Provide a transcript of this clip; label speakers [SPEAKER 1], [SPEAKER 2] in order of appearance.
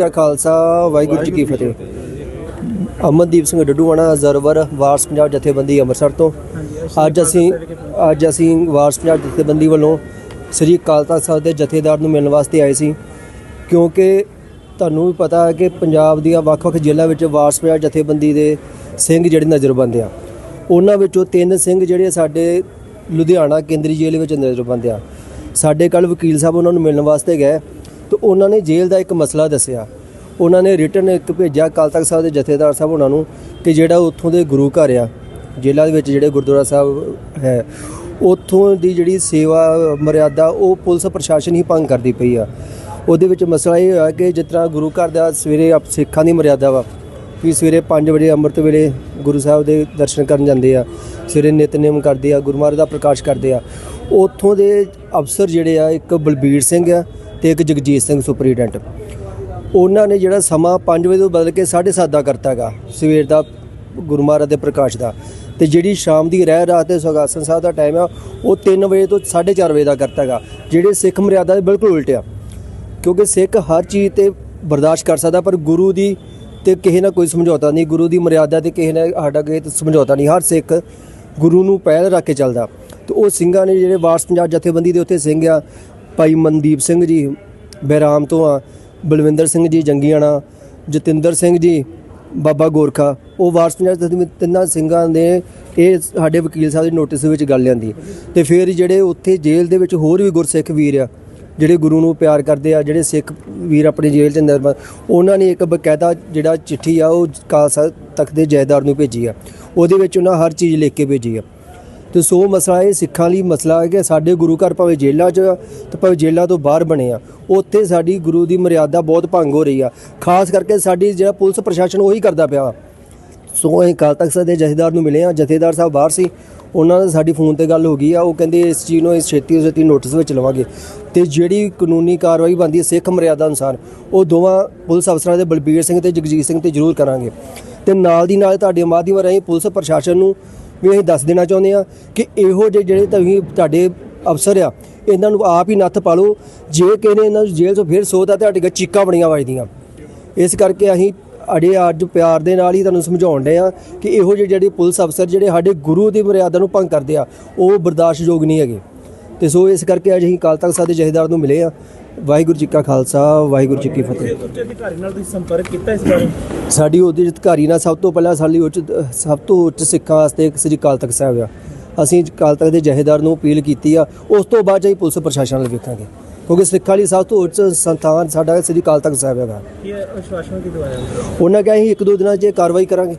[SPEAKER 1] ਕਾ ਖਾਲਸਾ ਵਾਹਿਗੁਰੂ ਜੀ ਕੀ ਫਤਿਹ। ਅਮਨਦੀਪ ਸਿੰਘ ਡੱਡੂਵਾਣਾ ਜ਼ਰਵਰ ਵਾਰਸ ਪੰਜਾਬ ਜਥੇਬੰਦੀ ਅੰਮ੍ਰਿਤਸਰ ਤੋਂ। ਅੱਜ ਅਸੀਂ ਅੱਜ ਅਸੀਂ ਵਾਰਸ ਪੰਜਾਬ ਜਥੇਬੰਦੀ ਵੱਲੋਂ ਸ੍ਰੀ ਅਕਾਲ ਤਖਤ ਸਾਹਿਬ ਦੇ ਜਥੇਦਾਰ ਨੂੰ ਮਿਲਣ ਵਾਸਤੇ ਆਏ ਸੀ। ਕਿਉਂਕਿ ਤੁਹਾਨੂੰ ਵੀ ਪਤਾ ਹੈ ਕਿ ਪੰਜਾਬ ਦੀਆਂ ਵੱਖ-ਵੱਖ ਜ਼ਿਲ੍ਹਿਆਂ ਵਿੱਚ ਵਾਰਸ ਪੰਜਾਬ ਜਥੇਬੰਦੀ ਦੇ ਸਿੰਘ ਜਿਹੜੇ ਨਜ਼ਰਬੰਦ ਆ। ਉਹਨਾਂ ਵਿੱਚੋਂ ਤਿੰਨ ਸਿੰਘ ਜਿਹੜੇ ਸਾਡੇ ਲੁਧਿਆਣਾ ਕੇਂਦਰੀ ਜੇਲ੍ਹ ਵਿੱਚ ਨਜ਼ਰਬੰਦ ਆ। ਸਾਡੇ ਕੱਲ ਵਕੀਲ ਸਾਹਿਬ ਉਹਨਾਂ ਨੂੰ ਮਿਲਣ ਵਾਸਤੇ ਗਏ। ਤੇ ਉਹਨਾਂ ਨੇ ਜੇਲ੍ਹ ਦਾ ਇੱਕ ਮਸਲਾ ਦੱਸਿਆ। ਉਹਨਾਂ ਨੇ ਰਿਟਰਨ ਇੱਕ ਭੇਜਿਆ ਅਕਾਲ ਤਖਤ ਸਾਹਿਬ ਦੇ ਜਥੇਦਾਰ ਸਾਹਿਬ ਉਹਨਾਂ ਨੂੰ ਕਿ ਜਿਹੜਾ ਉੱਥੋਂ ਦੇ ਗੁਰੂ ਘਰ ਆ, ਜੇਲ੍ਹਾਂ ਦੇ ਵਿੱਚ ਜਿਹੜੇ ਗੁਰਦੁਆਰਾ ਸਾਹਿਬ ਹੈ, ਉੱਥੋਂ ਦੀ ਜਿਹੜੀ ਸੇਵਾ ਮਰਿਆਦਾ ਉਹ ਪੁਲਿਸ ਪ੍ਰਸ਼ਾਸਨ ਹੀ ਭੰਗ ਕਰਦੀ ਪਈ ਆ। ਉਹਦੇ ਵਿੱਚ ਮਸਲਾ ਇਹ ਹੋਇਆ ਕਿ ਜਿਸ ਤਰ੍ਹਾਂ ਗੁਰੂ ਘਰ ਦਾ ਸਵੇਰੇ ਆਪ ਸਿੱਖਾਂ ਦੀ ਮਰਿਆਦਾ ਵਾ ਕਿ ਸਵੇਰੇ 5 ਵਜੇ ਅੰਮ੍ਰਿਤ ਵੇਲੇ ਗੁਰੂ ਸਾਹਿਬ ਦੇ ਦਰਸ਼ਨ ਕਰਨ ਜਾਂਦੇ ਆ, ਸਵੇਰੇ ਨਿਤਨੇਮ ਕਰਦੇ ਆ, ਗੁਰੂ ਦਾ ਪ੍ਰਕਾਸ਼ ਕਰਦੇ ਆ। ਉੱਥੋਂ ਦੇ ਅਫਸਰ ਜਿਹੜੇ ਆ, ਇੱਕ ਬਲਬੀਰ ਸਿੰਘ ਆ ਤੇ ਇੱਕ ਜਗਜੀਤ ਸਿੰਘ ਸੁਪਰੀਡੈਂਟ। ਉਹਨਾਂ ਨੇ ਜਿਹੜਾ ਸਮਾਂ 5 ਵਜੇ ਤੋਂ ਬਦਲ ਕੇ 7:30 ਦਾ ਕਰਤਾਗਾ ਸਵੇਰ ਦਾ, ਗੁਰੂ ਮਹਾਰਾਜ ਦੇ ਪ੍ਰਕਾਸ਼ ਦਾ। ਤੇ ਜਿਹੜੀ ਸ਼ਾਮ ਦੀ ਰਹਿ ਰਾਤ ਤੇ ਸੁਖਾਸਨ ਸਾਹਿਬ ਦਾ ਟਾਈਮ ਆ, ਉਹ 3 ਵਜੇ ਤੋਂ 4:30 ਵਜੇ ਦਾ ਕਰਤਾਗਾ ਜਿਹੜੇ ਸਿੱਖ ਮਰਿਆਦਾ ਦੇ ਬਿਲਕੁਲ ਉਲਟ ਆ। ਕਿਉਂਕਿ ਸਿੱਖ ਹਰ ਚੀਜ਼ ਤੇ ਬਰਦਾਸ਼ਤ ਕਰ ਸਕਦਾ, ਪਰ ਗੁਰੂ ਦੀ ਤੇ ਕਿਸੇ ਨਾਲ ਕੋਈ ਸਮਝੌਤਾ ਨਹੀਂ, ਗੁਰੂ ਦੀ ਮਰਿਆਦਾ ਤੇ ਕਿਸੇ ਨਾਲ ਸਾਡਾ ਕੋਈ ਸਮਝੌਤਾ ਨਹੀਂ। ਹਰ ਸਿੱਖ ਗੁਰੂ ਨੂੰ ਪਹਿਲ ਰੱਖ ਕੇ ਚੱਲਦਾ। ਤੇ ਉਹ ਸਿੰਘਾਂ ਨੇ ਜਿਹੜੇ ਵਾਰਸ ਪੰਜਾਬ ਜਥੇਬੰਦੀ ਦੇ ਉੱਤੇ ਸਿੰਘ ਆ ਭਾਈ ਮਨਦੀਪ ਸਿੰਘ ਜੀ ਬਹਿਰਾਮ ਤੋਂ ਆ, ਬਲਵਿੰਦਰ ਸਿੰਘ ਜੀ ਜੰਗੀਆਣਾ, ਜਤਿੰਦਰ ਸਿੰਘ ਜੀ ਬਾਬਾ ਗੋਰਖਾ, ਉਹ ਵਾਰਸ ਪੰਜਾਬ ਜਥੇਬੰਦੀ ਤਿੰਨਾਂ ਸਿੰਘਾਂ ਨੇ ਇਹ ਸਾਡੇ ਵਕੀਲ ਸਾਹਿਬ ਦੇ ਨੋਟਿਸ ਵਿੱਚ ਗੱਲ ਲਿਆਂਦੀ। ਤੇ ਫਿਰ ਜਿਹੜੇ ਉੱਥੇ ਜੇਲ੍ਹ ਦੇ ਵਿੱਚ ਹੋਰ ਵੀ ਗੁਰਸਿੱਖ ਵੀਰ ਆ, ਜਿਹੜੇ ਗੁਰੂ ਨੂੰ ਪਿਆਰ ਕਰਦੇ ਆ, ਜਿਹੜੇ ਸਿੱਖ ਵੀਰ ਆਪਣੀ ਜੇਲ੍ਹ 'ਚ ਅੰਦਰ ਉਹਨਾਂ ਨੇ ਇੱਕ ਬਕਾਇਦਾ ਜਿਹੜਾ ਚਿੱਠੀ ਆ, ਉਹ ਖਾਲਸਾ ਤਖਤ ਦੇ ਜੈਦਾਰ ਨੂੰ ਭੇਜੀ ਆ। ਉਹਦੇ ਵਿੱਚ ਉਹਨਾਂ ਹਰ ਚੀਜ਼ ਲਿਖ ਕੇ ਭੇਜੀ ਆ। ਤੇ ਸੋ ਮਸਲਾ ਇਹ ਸਿੱਖਾਂ ਲਈ ਮਸਲਾ ਹੈ ਕਿ ਸਾਡੇ ਗੁਰੂ ਘਰ ਭਾਵੇਂ ਜੇਲ੍ਹਾਂ 'ਚ ਆ ਤੇ ਭਾਵੇਂ ਜੇਲ੍ਹਾਂ ਤੋਂ ਬਾਹਰ ਬਣੇ ਆ, ਉੱਥੇ ਸਾਡੀ ਗੁਰੂ ਦੀ ਮਰਿਆਦਾ ਬਹੁਤ ਭੰਗ ਹੋ ਰਹੀ ਆ। ਖਾਸ ਕਰਕੇ ਸਾਡੀ ਜਿਹੜਾ ਪੁਲਿਸ ਪ੍ਰਸ਼ਾਸਨ ਉਹੀ ਕਰਦਾ ਪਿਆ। ਵਾ। ਸੋ ਅਸੀਂ ਅਕਾਲ ਤਖਤ ਸਾਹਿਬ ਦੇ ਜਥੇਦਾਰ ਨੂੰ ਮਿਲੇ ਆ, ਜਥੇਦਾਰ ਸਾਹਿਬ ਬਾਹਰ ਸੀ, ਉਹਨਾਂ ਨਾਲ ਸਾਡੀ ਫੋਨ ਤੇ ਗੱਲ ਹੋ ਗਈ ਆ, ਉਹ ਕਹਿੰਦੇ ਇਸ ਚੀਜ਼ ਨੂੰ ਇਸ ਛੇਤੀ ਛੇਤੀ ਨੋਟਿਸ ਵਿੱਚ ਲਵਾਂਗੇ। ਤੇ ਜਿਹੜੀ ਕਾਨੂੰਨੀ ਕਾਰਵਾਈ ਬਣਦੀ ਹੈ ਸਿੱਖ ਮਰਿਆਦਾ ਅਨੁਸਾਰ, ਉਹ ਦੋਵਾਂ ਪੁਲਿਸ ਅਫਸਰਾਂ ਦੇ ਬਲਬੀਰ ਸਿੰਘ ਤੇ ਜਗਜੀਤ ਸਿੰਘ ਤੇ ਜ਼ਰੂਰ ਕਰਾਂਗੇ। ਤੇ ਨਾਲ ਦੀ ਨਾਲ ਤੁਹਾਡੇ ਮਾਧਿਅਮ ਰਾਹੀਂ ਪੁਲਿਸ ਪ੍ਰਸ਼ਾਸਨ ਨੂੰ ਵੀ ਅਸੀਂ ਦੱਸ ਦੇਣਾ ਚਾਹੁੰਦੇ ਆ ਕਿ ਇਹੋ ਜਿਹੇ ਜਿਹੜੇ ਤੁਸੀਂ ਤੁਹਾਡੇ ਅਫਸਰ ਆ, ਇਹਨਾਂ ਨੂੰ ਆਪ ਹੀ ਨੱਥ ਪਾ ਲਓ। ਜੇ ਕਿਸੇ ਨੇ ਇਹਨਾਂ ਨੂੰ ਜੇਲ੍ਹ ਤੋਂ ਫਿਰ ਸੋਤਾ ਤੁਹਾਡੇ ਕੋਲ ਚੀਕਾਂ ਬੜੀਆਂ ਵੱਜਦੀਆਂ। ਇਸ ਕਰਕੇ ਅਸੀਂ ਅੜੇ ਅੱਜ ਪਿਆਰ ਦੇ ਨਾਲ ਹੀ ਤੁਹਾਨੂੰ ਸਮਝਾਉਣ ਡਏ ਆ ਕਿ ਇਹੋ ਜਿਹੇ ਜਿਹੜੇ ਪੁਲਿਸ ਅਫਸਰ ਜਿਹੜੇ ਸਾਡੇ ਗੁਰੂ ਦੀ ਮਰਿਆਦਾ ਨੂੰ ਭੰਗ ਕਰਦੇ ਆ, ਉਹ ਬਰਦਾਸ਼ਤਯੋਗ ਨਹੀਂ ਹੈਗੇ। ਤੇ ਸੋ ਇਸ ਕਰਕੇ ਅੱਜ ਅਸੀਂ ਕਾਲ ਤਖਤ ਸਾਹਿਬ ਦੇ ਜਥੇਦਾਰ ਨੂੰ ਮਿਲੇ ਆ ਵਾਹਿਗੁਰੂ ਜੀ ਕਾ ਖਾਲਸਾ ਵਾਹਿਗੁਰੂ ਜੀ ਕੀ ਫਤਿਹ।
[SPEAKER 2] ਉੱਚ ਅਧਿਕਾਰੀ ਨਾਲ ਤੁਸੀਂ ਸੰਪਰਕ ਕੀਤਾ ਇਸ ਬਾਰੇ?
[SPEAKER 1] ਸਾਡੀ ਉਹਦੇ ਅਧਿਕਾਰੀ ਨਾਲ ਸਭ ਤੋਂ ਪਹਿਲਾਂ ਸਾਡੀ ਉੱਚ ਸਭ ਤੋਂ ਉੱਚ ਸਿੱਖਾਂ ਵਾਸਤੇ ਇੱਕ ਸ੍ਰੀ ਅਕਾਲ ਤਖਤ ਸਾਹਿਬ ਆ। ਅਸੀਂ ਅਕਾਲ ਤਖਤ ਦੇ ਜਥੇਦਾਰ ਨੂੰ ਅਪੀਲ ਕੀਤੀ ਆ ਉਸ ਤੋਂ ਬਾਅਦ ਅਸੀਂ ਪੁਲਿਸ ਪ੍ਰਸ਼ਾਸਨ ਨਾਲ ਵੇਖਾਂਗੇ। ਕਿਉਂਕਿ ਸਿੱਖਾਂ ਲਈ ਸਭ ਤੋਂ ਉੱਚ ਸੰਸਥਾਨ ਸਾਡਾ ਸ੍ਰੀ ਅਕਾਲ ਤਖਤ ਸਾਹਿਬ ਹੈਗਾ।
[SPEAKER 2] ਕੀ ਆਸ਼ਵਾਸਨ ਕੀ ਦਵਾਇਆ
[SPEAKER 1] ਉਹਨਾਂ ਕਿਹਾ ਅਸੀਂ ਇੱਕ ਦੋ ਦਿਨਾਂ 'ਚ ਇਹ ਕਾਰਵਾਈ ਕਰਾਂਗੇ।